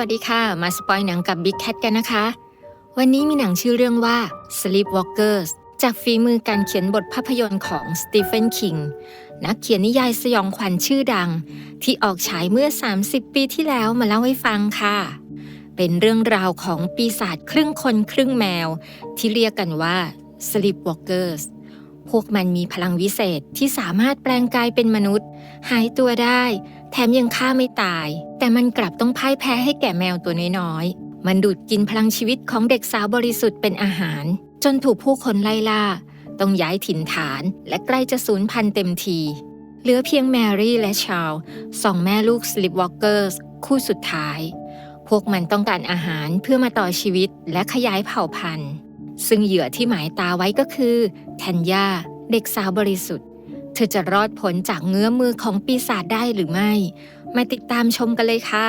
วัสดีค่ะ มาสปอยหนังกับ Big Cat กันนะคะ วันนี้มีหนังชื่อเรื่องว่า Sleepwalkers จากฝีมือการเขียนบทภาพยนตร์ของสตีเฟนคิงนักเขียนนิยายสยองขวัญชื่อดัง ที่ออกฉายเมื่อ 30 ปีที่แล้วมาเล่าให้ฟังค่ะ เป็นเรื่องราวของปีศาจครึ่งคนครึ่งแมว ที่เรียกกันว่า Sleepwalkers พวกมันมีพลังวิเศษที่สามารถแปลงกายเป็นมนุษย์ หายตัวได้ แถมยังฆ่าไม่ตาย แต่มันกลับต้องพ่ายแพ้ให้แก่แมวตัวน้อยๆ มันดูดกินพลังชีวิตของเด็กสาวบริสุทธิ์เป็นอาหาร จนถูกผู้คนไล่ล่า ต้องย้ายถิ่นฐานและใกล้จะสูญพันธุ์เต็มที เหลือเพียงแมรี่และชาลสองแม่ลูกสลิปวอล์กเกอร์คู่สุดท้าย พวกมันต้องการอาหารเพื่อมาต่อชีวิตและขยายเผ่าพันธุ์ ซึ่งเหยื่อที่หมายตาไว้ก็คือแทนยาเด็กสาวบริสุทธิ์ ธอจะรอดพ้นจากเงื้อมือของปีศาจได้หรือไม่ มาติดตามชมกันเลยค่ะ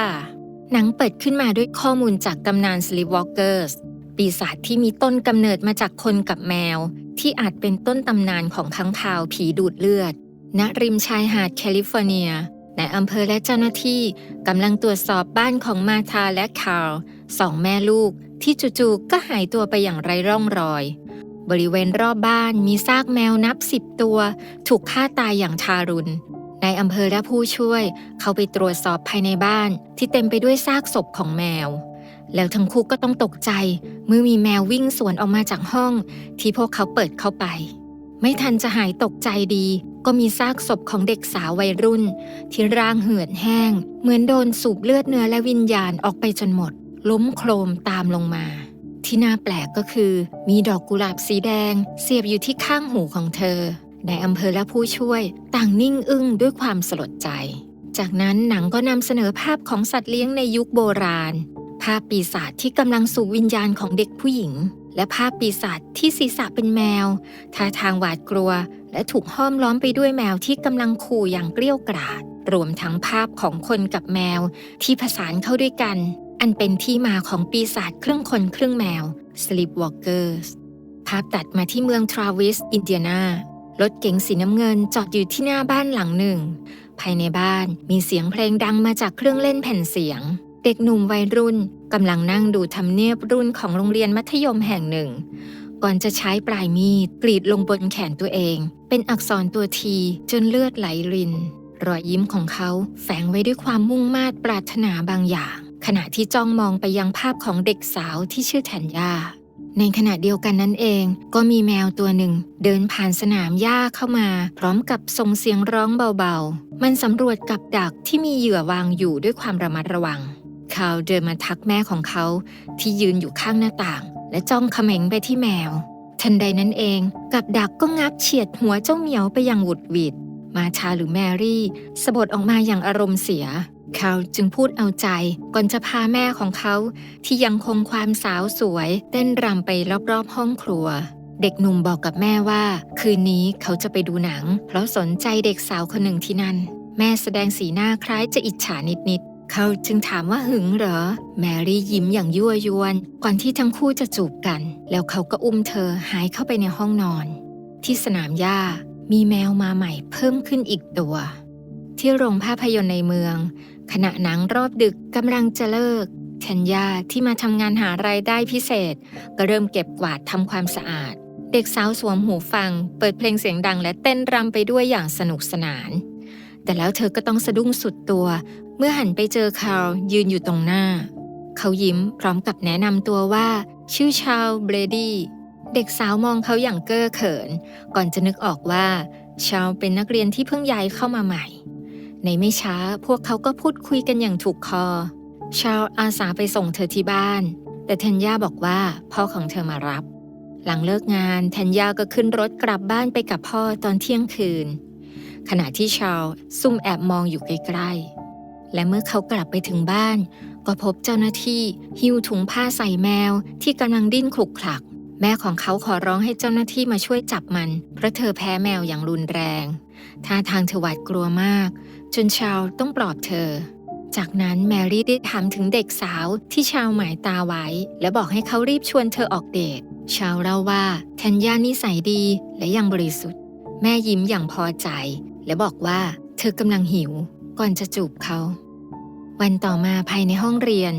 หนังเปิดขึ้นมาด้วยข้อมูลจากตำนาน Sleepwalkers ปีศาจที่มีต้นกำเนิดมาจากคนกับแมว ที่อาจเป็นต้นตำนานของค้างคาวผีดูดเลือด ณ ริมชายหาดแคลิฟอร์เนียในอำเภอและเจ้าหน้าที่กำลังตรวจสอบบ้านของมาธาและคาร์ลสองแม่ลูกที่จู่ๆก็หายตัวไปอย่างไร้ร่องรอย บริเวณรอบบ้านมีซากแมวนับสิบตัว ถูกฆ่าตายอย่างทารุณในอำเภอและผู้ช่วย เขาไปตรวจสอบภายในบ้าน ที่เต็มไปด้วยซากศพของแมว แล้วทั้งคู่ก็ต้องตกใจ เมื่อมีแมววิ่งสวนออกมาจากห้อง ที่พวกเขาเปิดเข้าไป ไม่ทันจะหายตกใจดี ก็มีซากศพของเด็กสาววัยรุ่น ที่ร่างเหือดแห้ง เหมือนโดนสูบเลือดเนื้อและวิญญาณออกไปจนหมด ล้มโครมตามลงมา ที่น่าแปลกก็คือ มีดอกกุหลาบสีแดง เสียบอยู่ที่ข้างหูของเธอ ในอำเภอและผู้ช่วย ต่างนิ่งอึ้งด้วยความสลดใจ จากนั้นหนังก็นำเสนอภาพของสัตว์เลี้ยงในยุคโบราณ ภาพปีศาจที่กำลังสูบวิญญาณของเด็กผู้หญิง และภาพปีศาจที่ศีรษะเป็นแมวท่าทางหวาดกลัว และถูกห้อมล้อมไปด้วยแมวที่กำลังขู่อย่างเกลี้ยวกราดรวมทั้งภาพของคนกับแมวที่ผสานเข้าด้วยกัน อันเป็นที่มาของปีศาจครึ่งคนครึ่งแมว Sleepwalkers ภาพตัดมาที่เมืองทราวิส อินเดียนารถเก๋งสีน้ำเงินจอดอยู่ที่หน้าบ้านหลังหนึ่ง ภายในบ้านมีเสียงเพลงดังมาจากเครื่องเล่นแผ่นเสียง เด็กหนุ่มวัยรุ่นกำลังนั่งดูทำเนียบรุ่นของโรงเรียนมัธยมแห่งหนึ่ง ก่อนจะใช้ปลายมีดกรีดลงบนแขนตัวเอง เป็นอักษรตัวทีจนเลือดไหลริน รอยยิ้มของเขาแฝงไว้ด้วยความมุ่งมา่ปรารถนาบางอย่าง ขณะที่จ้องมองไปยังภาพของเด็กสาวที่ชื่อแทนยาในขณะเดียวกันนั่นเองก็มีแมวตัวหนึ่ง เดินผ่านสนามหญ้าเข้ามา พร้อมกับส่งเสียงร้องเบาๆ มันสำรวจกับดักที่มีเหยื่อวางอยู่ด้วยความระมัดระวัง เขาเดินมาทักแม่ของเขาที่ยืนอยู่ข้างหน้าต่าง และจ้องเขม็งไปที่แมว ทันใดนั้นเอง กับดักก็งับเฉียดหัวเจ้าเหมียวไปอย่างหวุดหวิด มาชาหรือแมรี่สะบดออกมาอย่างอารมณ์เสีย เขาจึงพูดเอาใจ ก่อนจะพาแม่ของเขา ที่ยังคงความสาวสวย เต้นรำไปรอบๆห้องครัว เด็กหนุ่มบอกกับแม่ว่า คืนนี้เขาจะไปดูหนัง เพราะสนใจเด็กสาวคนหนึ่งที่นั่น แม่แสดงสีหน้าคล้ายจะอิจฉานิดๆเขาจึงถามว่าหึงเหรอ แมรี่ยิ้มอย่างยั่วยวน ก่อนที่ทั้งคู่จะจูบกัน แล้วเขาก็อุ้มเธอหายเข้าไปในห้องนอน ที่สนามหญ้ามีแมวมาใหม่เพิ่มขึ้นอีกตัว ที่โรงภาพยนตร์ในเมือง ขณะหนังรอบดึกกำลังจะเลิกแทนยาที่มาทำงานหารายได้พิเศษ ก็เริ่มเก็บกวาดทำความสะอาด เด็กสาวสวมหูฟัง เปิดเพลงเสียงดังและเต้นรำไปด้วยอย่างสนุกสนาน แต่แล้วเธอก็ต้องสะดุ้งสุดตัว เมื่อหันไปเจอคาร์ยืนอยู่ตรงหน้า เขายิ้มพร้อมกับแนะนำตัวว่า ชื่อชาลเบรดี้เด็กสาวมองเขาอย่างเก้อเขิน ก่อนจะนึกออกว่า ชาลเป็นนักเรียนที่เพิ่งย้ายเข้ามาใหม่ ในไม่ช้าพวกเขาก็พูดคุยกันอย่างถูกคอ ชาลอาสาไปส่งเธอที่บ้าน แต่เทนยาบอกว่าพ่อของเธอมารับ หลังเลิกงานเทนยาก็ขึ้นรถกลับบ้านไปกับพ่อตอนเที่ยงคืน ขณะที่ชาลซุ่มแอบมองอยู่ใกล้ๆ และเมื่อเขากลับไปถึงบ้าน ก็พบเจ้าหน้าที่หิ้วถุงผ้าใส่แมวที่กำลังดิ้นคลุกคลัก แม่ของเขาขอร้องให้เจ้าหน้าที่มาช่วยจับมัน เพราะเธอแพ้แมวอย่างรุนแรงท่าทางเธอหวาดกลัวมาก จนชาวต้องปลอบเธอ จากนั้นแมรี่ได้ถามถึงเด็กสาวที่ชาวหมายตาไว้ และบอกให้เขารีบชวนเธอออกเดท ชาวเล่าว่าแทนยานิสัยดีและยังบริสุทธิ์ แม่ยิ้มอย่างพอใจ และบอกว่าเธอกำลังหิว ก่อนจะจูบเขา วันต่อมาภายในห้องเรียน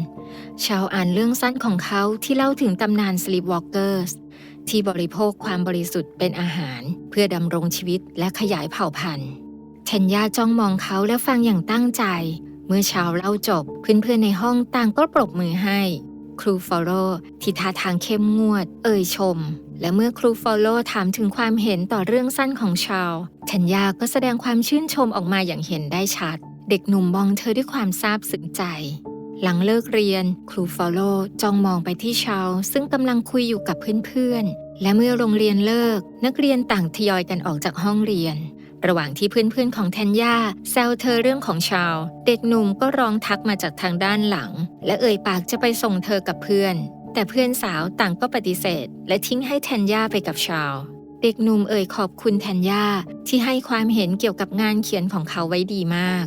ชาวอ่านเรื่องสั้นของเขาที่เล่าถึงตำนาน Sleepwalkers ที่บริโภคความบริสุทธิ์เป็นอาหาร เพื่อดำรงชีวิตและขยายเผ่าพันธุ์เทนยาจ้องมองเขาและฟังอย่างตั้งใจ เมื่อชาวเล่าจบเพื่อนๆในห้องต่างก็ปรบมือให้ ครูฟอลโลที่ท่าทางเข้มงวด เอ่ยชม และเมื่อครูฟอลโลถามถึงความเห็นต่อเรื่องสั้นของชาวทัญญาก็แสดงความชื่นชมออกมาอย่างเห็นได้ชัด เด็กหนุ่มมองเธอด้วยความซาบซึ้งใจ หลังเลิกเรียน ครูฟอลโลจ้องมองไปที่ชาวซึ่งกำลังคุยอยู่กับเพื่อนๆ และเมื่อโรงเรียนเลิก นักเรียนต่างทยอยกันออกจากห้องเรียน ระหว่างที่เพื่อนๆของแทนยาแซวเธอเรื่องของชาว เด็กหนุ่มก็ร้องทักมาจากทางด้านหลัง และเอ่ยปากจะไปส่งเธอกับเพื่อน แต่เพื่อนสาวต่างก็ปฏิเสธ และทิ้งให้แทนยาไปกับชาว เด็กหนุ่มเอ่ยขอบคุณแทนยาที่ให้ความเห็นเกี่ยวกับงานเขียนของเขาไว้ดีมาก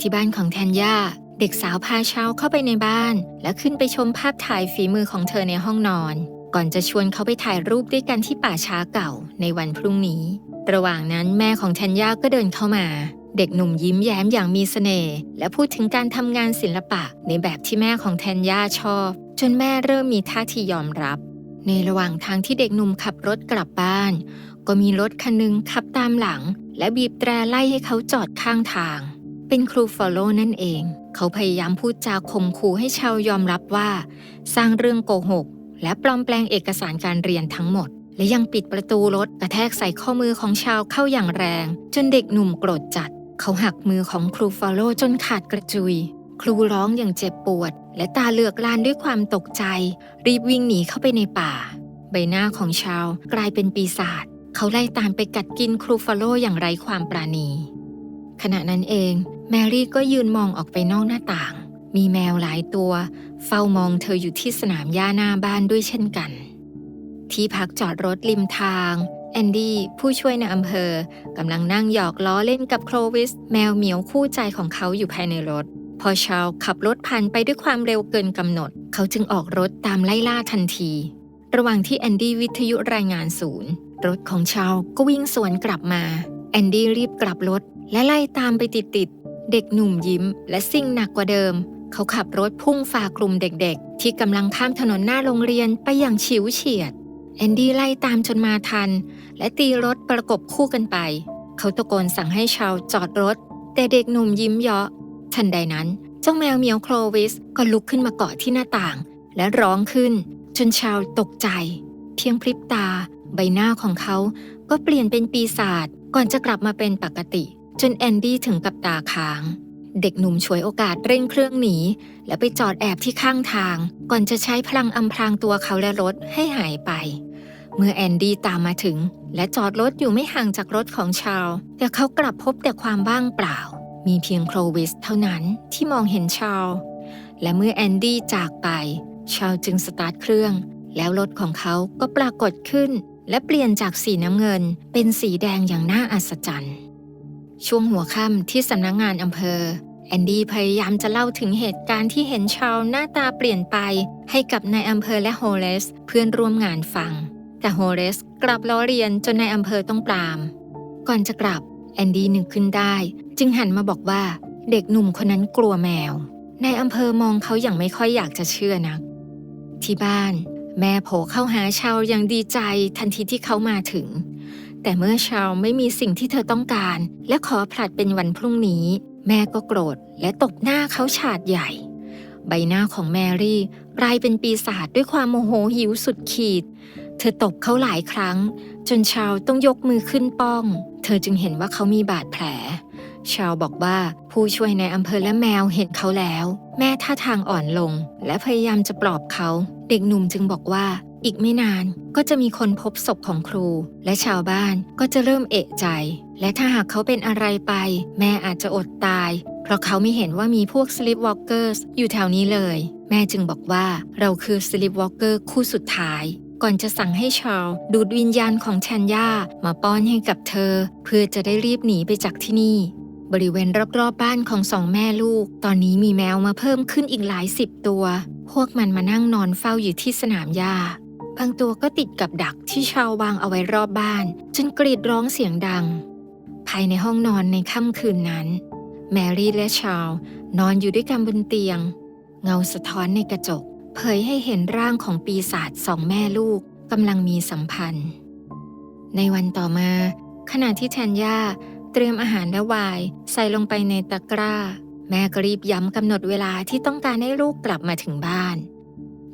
ที่บ้านของแทนยา เด็กสาวพาชาวเข้าไปในบ้าน และขึ้นไปชมภาพถ่ายฝีมือของเธอในห้องนอน ก่อนจะชวนเขาไปถ่ายรูปด้วยกันที่ป่าช้าเก่าในวันพรุ่งนี้ ระหว่างนั้นแม่ของแทนยาก็เดินเข้ามา เด็กหนุ่มยิ้มแย้มอย่างมีเสน่ห์และพูดถึงการทำงานศิลปะในแบบที่แม่ของแทนยาชอบ จนแม่เริ่มมีท่าทียอมรับ ในระหว่างทางที่เด็กหนุ่มขับรถกลับบ้าน ก็มีรถคันหนึงขับตามหลัง และบีบแตรไล่ให้เขาจอดข้างทาง เป็นครูฟอลโล่นั่นเอง เขาพยายามพูดจาข่มขู่ให้ชาวยอมรับว่า สร้างเรื่องโกหก และปลอมแปลงเอกสารการเรียนทั้งหมด และยังปิดประตูรถกระแทกใส่ข้อมือของชาวเข้าอย่างแรง จนเด็กหนุ่มโกรธจัด เขาหักมือของครูฟอลโลจนขาดกระจุย ครูร้องอย่างเจ็บปวด และตาเหลือกลานด้วยความตกใจ รีบวิ่งหนีเข้าไปในป่า ใบหน้าของชาวกลายเป็นปีศาจเขาไล่ตามไปกัดกินครูฟาโลอย่างไร้ความปราณีขณะนั้นเอง แมรี่ก็ยืนมองออกไปนอกหน้าต่าง มีแมวหลายตัว เฝ้ามองเธออยู่ที่สนามหญ้าหน้าบ้านด้วยเช่นกัน ที่พักจอดรถริมทางแอนดี้ผู้ช่วยในอำเภอกำลังนั่งหยอกล้อเล่นกับโคลวิส แมวเหมียวคู่ใจของเขาอยู่ภายในรถ พอชาวขับรถผ่านไปด้วยความเร็วเกินกำหนด เขาจึงออกรถตามไล่ล่าทันที ระหว่างที่แอนดี้วิทยุรายงานศูนย์ รถของชาวก็วิ่งสวนกลับมา แอนดี้รีบกลับรถและไล่ตามไปติดๆ เด็กหนุ่มยิ้ม และซิ่งหนักกว่าเดิม เขาขับรถพุ่งฝ่ากลุ่มเด็กๆ ที่กำลังข้ามถนนหน้าโรงเรียนไปอย่างฉิวเฉียด แอนดี้ไล่ตามจนมาทัน และตีรถประกบคู่กันไป เขาตะโกนสั่งให้ชาวจอดรถ แต่เด็กหนุ่มยิ้มเยาะ ทันใดนั้น เจ้าแมวเมียวโคลวิสก็ลุกขึ้นมาเกาะที่หน้าต่าง และร้องขึ้น จนชาวตกใจ เพียงพริบตา ใบหน้าของเขาก็เปลี่ยนเป็นปีศาจก่อนจะกลับมาเป็นปกติ จนแอนดี้ถึงกับตาค้าง เด็กหนุ่มฉวยโอกาสเร่งเครื่องหนีและไปจอดแอบที่ข้างทาง ก่อนจะใช้พลังอำพรางตัวเขาและรถให้หายไป เมื่อแอนดี้ตามมาถึง และจอดรถอยู่ไม่ห่างจากรถของชาว แต่เขากลับพบแต่ความว่างเปล่า มีเพียงโคลวิสเท่านั้นที่มองเห็นชาว และเมื่อแอนดี้จากไป ชาวจึงสตาร์ทเครื่อง แล้วรถของเขาก็ปรากฏขึ้นและเปลี่ยนจากสีน้ำเงินเป็นสีแดงอย่างน่าอัศจรรย์ ช่วงหัวค่ำที่สำนักงงานอำเภอ แอนดี้พยายามจะเล่าถึงเหตุการณ์ที่เห็นชาวหน้าตาเปลี่ยนไป ให้กับนายอำเภอและโฮเลสเพื่อนร่วมงานฟัง แต่โฮเรสกลับล้อเรียนจนนายอำเภอต้องปราม ก่อนจะกลับแอนดี้นึกขึ้นได้ จึงหันมาบอกว่าเด็กหนุ่มคนนั้นกลัวแมวนายอำเภอมองเขาอย่างไม่ค่อยอยากจะเชื่อนัก ที่บ้าน แม่โผเข้าหาชาวอย่างดีใจทันทีที่เขามาถึง แต่เมื่อชาวไม่มีสิ่งที่เธอต้องการ และขอผลัดเป็นวันพรุ่งนี้ แม่ก็โกรธและตบหน้าเขาฉาดใหญ่ ใบหน้าของแมรี่กลายเป็นปีศาจด้วยความโมโหหิวสุดขีด เธอตบเขาหลายครั้ง จนชาวต้องยกมือขึ้นป้อง เธอจึงเห็นว่าเขามีบาดแผล ชาวบอกว่าผู้ช่วยในอำเภอและแมวเห็นเขาแล้ว แม่ท่าทางอ่อนลง และพยายามจะปลอบเขา เด็กหนุ่มจึงบอกว่า อีกไม่นานก็จะมีคนพบศพของครู และชาวบ้านก็จะเริ่มเอะใจ และถ้าหากเขาเป็นอะไรไป แม่อาจจะอดตาย เพราะเขาไม่เห็นว่ามีพวก sleepwalkers อยู่แถวนี้เลย แม่จึงบอกว่าเราคือ sleepwalker คู่สุดท้าย ก่อนจะสั่งให้ชาวดูดวิญญาณของแชนย่ามาป้อนให้กับเธอ เพื่อจะได้รีบหนีไปจากที่นี่ บริเวณรอบๆบบ้านของสองแม่ลูก ตอนนี้มีแมวมาเพิ่มขึ้นอีกหลายสิบตัวพวกมันมานั่งนอนเฝ้าอยู่ที่สนามหญ้า บางตัวก็ติดกับดักที่ชาววางเอาไว้รอบบ้าน จนกรีดร้องเสียงดัง ภายในห้องนอนในค่ำคืนนั้น แมรี่และชาวนอนอยู่ด้วยกันบนเตียง เงาสะท้อนในกระจก เผยให้เห็นร่างของปีศาจสองแม่ลูกกำลังมีสัมพันธ์ ในวันต่อมา ขณะที่แทนย่าเตรียมอาหารและไวน์ใส่ลงไปในตะกร้า แม่ก็รีบย้ำกำหนดเวลาที่ต้องการให้ลูกกลับมาถึงบ้าน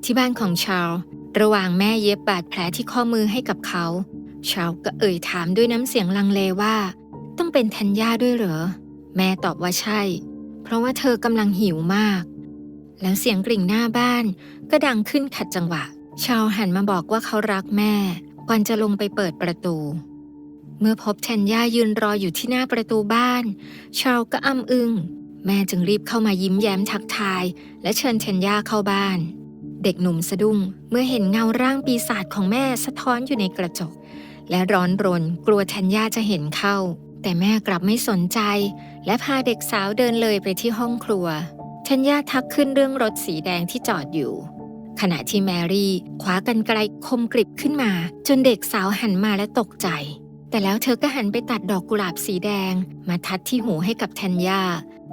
ที่บ้านของชาร์ล ระหว่างแม่เย็บบาดแผลที่ข้อมือให้กับเขา ชาร์ลก็เอ่ยถามด้วยน้ำเสียงลังเลว่า ต้องเป็นแทนยาด้วยเหรอ แม่ตอบว่าใช่ เพราะว่าเธอกำลังหิวมาก แล้วเสียงกริ่งหน้าบ้านก็ดังขึ้นขัดจังหวะ ชาวหันมาบอกว่าเขารักแม่ ก่อนจะลงไปเปิดประตู เมื่อพบแทนย่ายืนรออยู่ที่หน้าประตูบ้าน ชาวก็อ้ำอึงแม่จึงรีบเข้ามายิ้มแย้มทักทาย และเชิญแทนยาเข้าบ้าน เด็กหนุ่มสะดุ้งเมื่อเห็นเงาร่างปีศาจของแม่สะท้อนอยู่ในกระจก และร้อนรนกลัวแทนย่าจะเห็นเข้า แต่แม่กลับไม่สนใจ และพาเด็กสาวเดินเลยไปที่ห้องครัวแทนย่าทักขึ้นเรื่องรถสีแดงที่จอดอยู่ ขณะที่แมรี่คว้ากันไกลคมกริบขึ้นมา จนเด็กสาวหันมาและตกใจ แต่แล้วเธอก็หันไปตัดดอกกุหลาบสีแดง มาทัดที่หูให้กับแทนย่า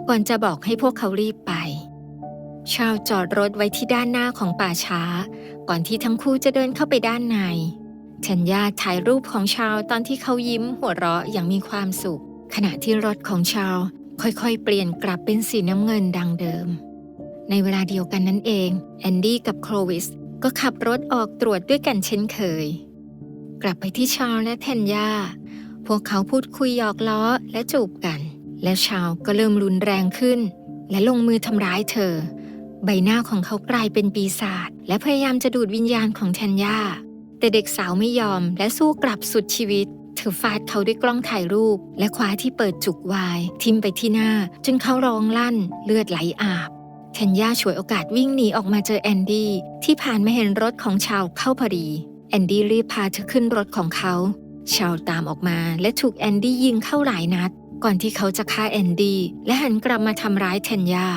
ก่อนจะบอกให้พวกเขารีบไป ชาวจอดรถไว้ที่ด้านหน้าของป่าช้า ก่อนที่ทั้งคู่จะเดินเข้าไปด้านในแทนยาถ่ายรูปของชาวตอนที่เขายิ้มหัวเราะอย่างมีความสุข ขณะที่รถของชาวค่อยๆ เปลี่ยนกลับเป็นสีน้ำเงินดังเดิม ในเวลาเดียวกันนั้นเองแอนดี้กับโคลวิสก็ขับรถออกตรวจด้วยกันเช่นเคย กลับไปที่ชาร์ลและแทนยาพวกเขาพูดคุยหยอกล้อและจูบกัน แล้วชาร์ลก็เริ่มรุนแรงขึ้น และลงมือทำร้ายเธอ ใบหน้าของเขากลายเป็นปีศาจและพยายามจะดูดวิญญาณของแทนยาแต่เด็กสาวไม่ยอมและสู้กลับสุดชีวิตเธอฟาดเขาด้วยกล้องถ่ายรูป และคว้าที่เปิดจุกวายทิ่มไปที่หน้า จนเขาร้องลั่น เลือดไหลอาบแทนย่าฉวยโอกาสวิ่งหนีออกมาเจอแอนดี้ที่ผ่านมาเห็นรถของชาวเข้าพอดีแอนดี้รีบพาเธอขึ้นรถของเขา ชาวตามออกมาและถูกแอนดี้ยิงเข้าหลายนัด ก่อนที่เขาจะฆ่าแอนดี้และหันกลับมาทำร้ายแทนย่า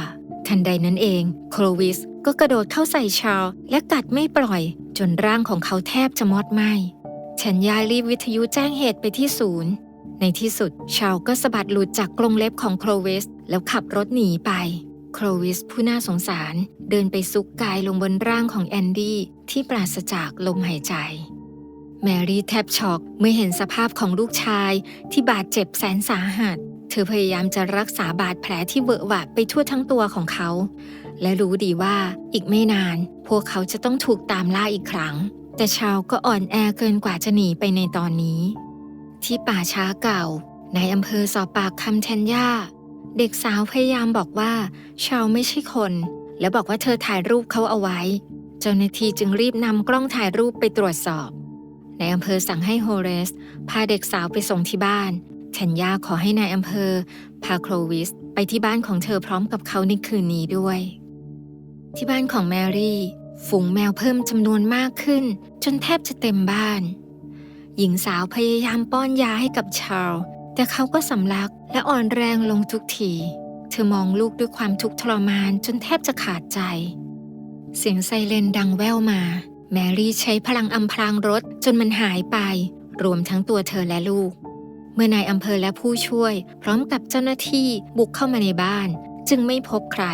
ทันใดนั้นเอง โคลวิสก็กระโดดเข้าใส่ชาวและกัดไม่ปล่อย จนร่างของเขาแทบจะมอดไหม้แทนยารีบวิทยุแจ้งเหตุไปที่ศูนย์ ในที่สุดชาวก็สะบัดหลุดจากกรงเล็บของโคลวิสแล้วขับรถหนีไป โคลวิสผู้น่าสงสารเดินไปซุกกายลงบนร่างของแอนดี้ที่ปราศจากลมหายใจ แมรี่แทบช็อกเมื่อเห็นสภาพของลูกชายที่บาดเจ็บแสนสาหัส เธอพยายามจะรักษาบาดแผลที่เวอะหวะไปทั่วทั้งตัวของเขา และรู้ดีว่าอีกไม่นาน พวกเขาจะต้องถูกตามล่าอีกครั้ง แต่ชาวก็อ่อนแอเกินกว่าจะหนีไปในตอนนี้ ที่ป่าช้าเก่า ในอำเภอสอบปากคำแทนย่า เด็กสาวพยายามบอกว่า ชาวไม่ใช่คน และบอกว่าเธอถ่ายรูปเขาเอาไว้ เจ้าหน้าที่จึงรีบนำกล้องถ่ายรูปไปตรวจสอบในอำเภอสั่งให้โฮเรส พาเด็กสาวไปส่งที่บ้าน แทนยาขอให้นายอำเภอ พาโคลวิสไปที่บ้านของเธอพร้อมกับเขาในคืนนี้ด้วย ที่บ้านของแมรี่ฝูงแมวเพิ่มจำนวนมากขึ้น จนแทบจะเต็มบ้าน หญิงสาวพยายามป้อนยาให้กับชาลแต่เขาก็สำลักและอ่อนแรงลงทุกที เธอมองลูกด้วยความทุกข์ทรมานจนแทบจะขาดใจ เสียงไซเรนดังแว่วมา แมรี่ใช้พลังอำพรางรถจนมันหายไป รวมทั้งตัวเธอและลูก เมื่อนายอำเภอและผู้ช่วย พร้อมกับเจ้าหน้าที่บุกเข้ามาในบ้าน จึงไม่พบใคร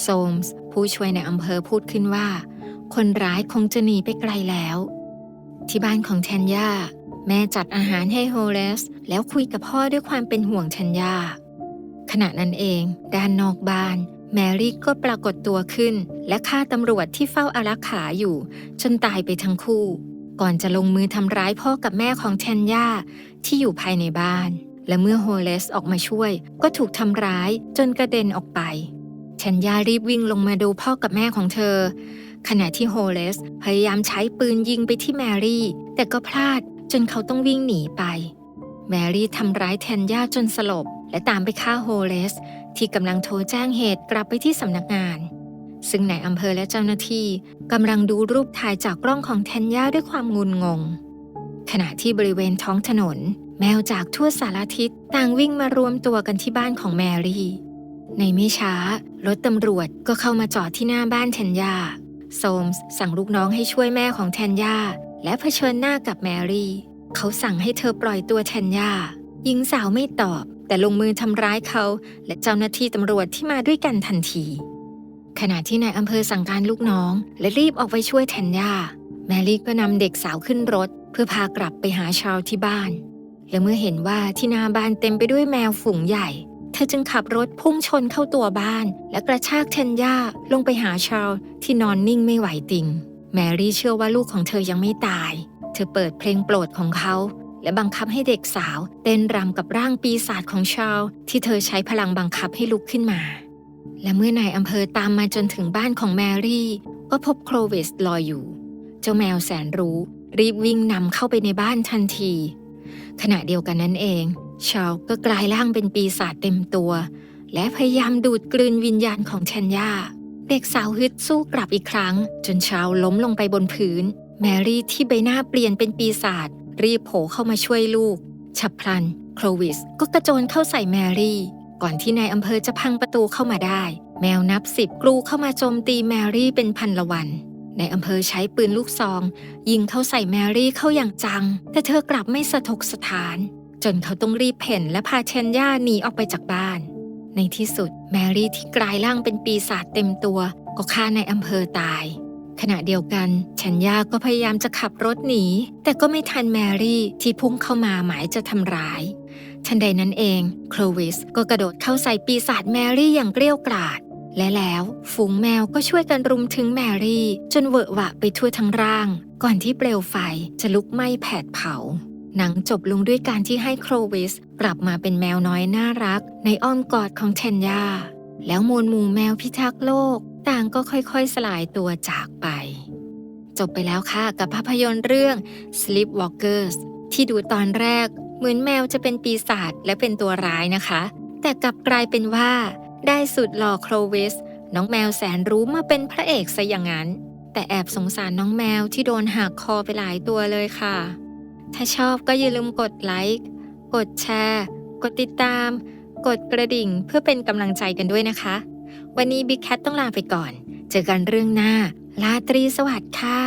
โซมส์ผู้ช่วยในอำเภอพูดขึ้นว่า คนร้ายคงจะหนีไปไกลแล้ว ที่บ้านของแทนยาแม่จัดอาหารให้โฮเลส แล้วคุยกับพ่อด้วยความเป็นห่วงแทนยาขณะนั้นเอง ด้านนอกบ้าน แมรี่ก็ปรากฏตัวขึ้น และฆ่าตำรวจที่เฝ้าอารักขาอยู่ จนตายไปทั้งคู่ ก่อนจะลงมือทำร้ายพ่อกับแม่ของแทนยาที่อยู่ภายในบ้าน และเมื่อโฮเลสออกมาช่วย ก็ถูกทำร้ายจนกระเด็นออกไปแทนยารีบวิ่งลงมาดูพ่อกับแม่ของเธอ ขณะที่โฮเลสพยายามใช้ปืนยิงไปที่แมรี่ แต่ก็พลาดจนเขาต้องวิ่งหนีไป แมรี่ทำร้ายแทนย่าจนสลบ และตามไปฆ่าโฮเลสที่กำลังโทรแจ้งเหตุกลับไปที่สำนักงาน ซึ่งนายอำเภอและเจ้าหน้าที่กำลังดูรูปถ่ายจากกล้องของแทนย่าด้วยความงุนงง ขณะที่บริเวณท้องถนน แมวจากทั่วสารทิศต่างวิ่งมารวมตัวกันที่บ้านของแมรี่ ในไม่ช้า รถตำรวจก็เข้ามาจอดที่หน้าบ้านแทนยาโซมส์สั่งลูกน้องให้ช่วยแม่ของแทนยาและเผชิญหน้ากับแมรี่ เขาสั่งให้เธอปล่อยตัวแทนยาหญิงสาวไม่ตอบ แต่ลงมือทำร้ายเขา และเจ้าหน้าที่ตำรวจที่มาด้วยกันทันที ขณะที่นายอำเภอสั่งการลูกน้อง และรีบออกไปช่วยแทนย่าแมรี่ก็นำเด็กสาวขึ้นรถ เพื่อพากลับไปหาชาวที่บ้าน และเมื่อเห็นว่าที่หน้าบ้านเต็มไปด้วยแมวฝูงใหญ่ เธอจึงขับรถพุ่งชนเข้าตัวบ้าน และกระชากเทนย่าลงไปหาชาร์ลที่นอนนิ่งไม่ไหวติง แมรี่เชื่อว่าลูกของเธอยังไม่ตาย เธอเปิดเพลงโปรดของเขา และบังคับให้เด็กสาว เต้นรำกับร่างปีศาจของชาร์ลที่เธอใช้พลังบังคับให้ลุกขึ้นมา และเมื่อนายอำเภอตามมาจนถึงบ้านของแมรี่ ก็พบโคลเวสลอยอยู่ เจ้าแมวแสนรู้รีบวิ่งนำเข้าไปในบ้านทันที ขณะเดียวกันนั้นเองชาลก็กลายร่างเป็นปีศาจเต็มตัว และพยายามดูดกลืนวิญญาณของแทนยาเด็กสาวฮึดสู้กลับอีกครั้ง จนชาร์ลล้มลงไปบนพื้น แมรี่ที่ใบหน้าเปลี่ยนเป็นปีศาจรีบโผล่เข้ามาช่วยลูก ฉับพลัน โคลวิสก็กระโจนเข้าใส่แมรี่ ก่อนที่นายอำเภอจะพังประตูเข้ามาได้ แมวนับสิบกลูเข้ามาโจมตีแมรี่เป็นพันละวันในอำเภอใช้ปืนลูกซอง ยิงเข้าใส่แมรี่เข้าอย่างจัง แต่เธอกลับไม่สะทกสถาน จนเขาต้องรีบเพ่นและพาเชนย่าหนีออกไปจากบ้าน ในที่สุดแมรี่ที่กลายร่างเป็นปีศาจเต็มตัว ก็ฆ่าในอำเภอตาย ขณะเดียวกันชันย่าก็พยายามจะขับรถหนี แต่ก็ไม่ทันแมรี่ที่พุ่งเข้ามาหมายจะทำร้าย ทันใดนั้นเอง โคลวิสก็กระโดดเข้าใส่ปีศาจแมรี่อย่างเกลี้ยวกราดและแล้วฝูงแมวก็ช่วยกันรุมถึงแมรี่ จนเวอะหวะไปทั่วทั้งร่าง ก่อนที่เปลวไฟจะลุกไหม้แผดเผา หนังจบลงด้วยการที่ให้โคลวิสกลับมาเป็นแมวน้อยน่ารัก ในอ้อมกอดของเทนยา แล้วมวลหมู่แมวพิทักษ์โลก ต่างก็ค่อยๆ สลายตัวจากไป จบไปแล้วค่ะกับภาพยนตร์เรื่อง Sleepwalkers ที่ดูตอนแรก เหมือนแมวจะเป็นปีศาจและเป็นตัวร้ายนะคะ แต่กลับกลายเป็นว่า ได้สุดหล่อโคลวิสน้องแมวแสนรู้มาเป็นพระเอกซะอย่างนั้น แต่แอบสงสารน้องแมวที่โดนหักคอไปหลายตัวเลยค่ะ ถ้าชอบก็อย่าลืมกดไลค์กดแชร์ กดติดตาม กดกระดิ่งเพื่อเป็นกำลังใจกันด้วยนะคะ วันนี้บิ๊กแคทต้องลาไปก่อน เจอกันเรื่องหน้าลาตรีสวัสดิ์ค่ะ